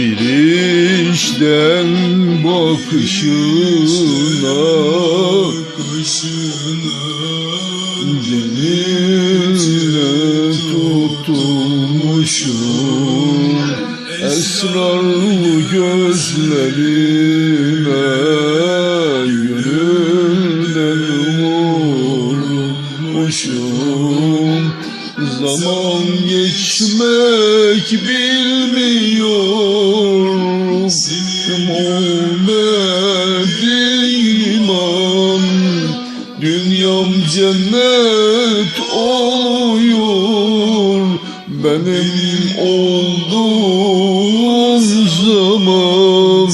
Bir işten bakışına Seninle tutulmuşum. Esrarlı gözlerine geçmek bilmiyor Muhammed iman. Dünyam cennet oluyor. Benim olduğum zaman.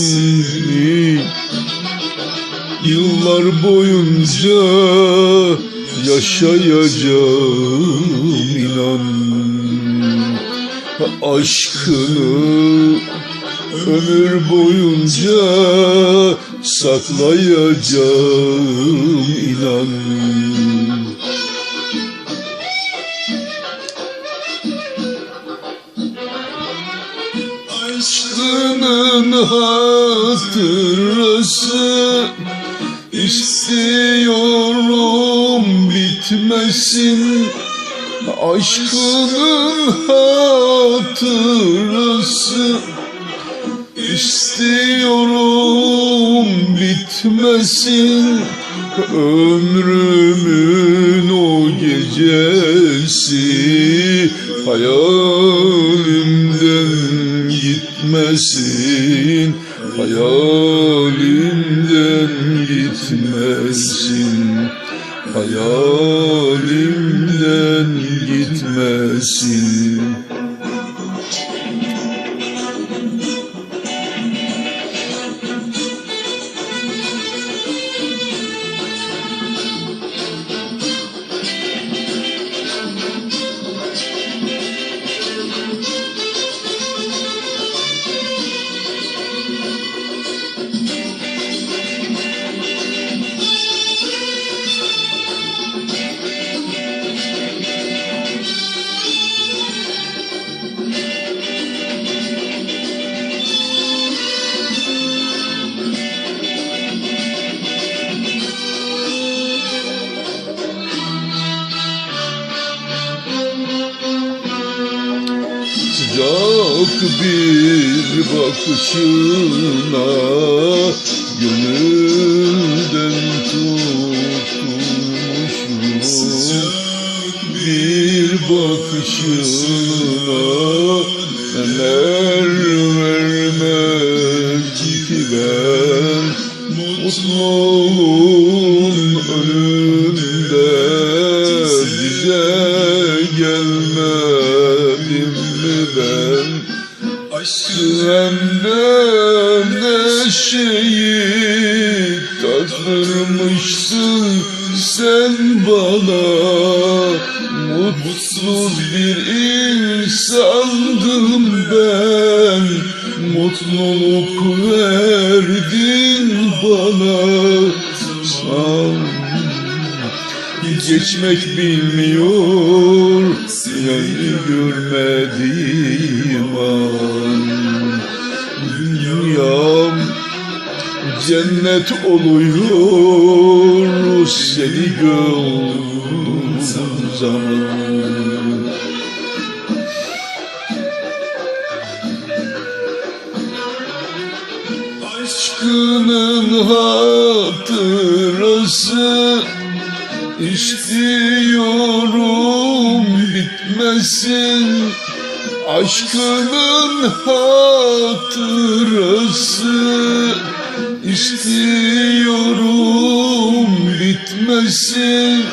Yıllar boyunca yaşayacağım inan Aşkını ömür boyunca saklayacağım inan. Aşkının hatırası istiyorum bitmesin Aşkının hatırası istiyorum bitmesin Ömrümün o gecesi. Hayalimden gitmesin Hayalimden gitmesin. Hayalimden gitmesin Sıcak bir bakışına Gönülden tutulmuşum Bir bakışına Neler vermem ki ben Mutluluğun gelmedim mi ben Senden neşeyi tattırmışsın sen bana. Mutsuz bir insandım ben. Mutluluk verdin bana. Sen geçmek bilmiyor. Yani görmediğim an. Dünyam cennet oluyor. Seni gördüğüm zaman. Aşkının hatırası istiyorum bitmesin Aşkının hatırası. İstiyorum bitmesin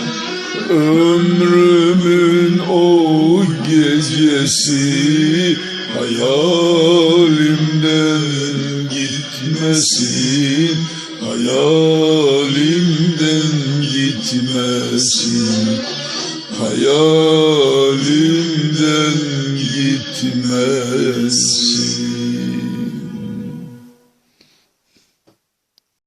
Ömrümün o gecesi. Hayalimden gitmesin Hayalimden gitmesin Hayalimden gitmesin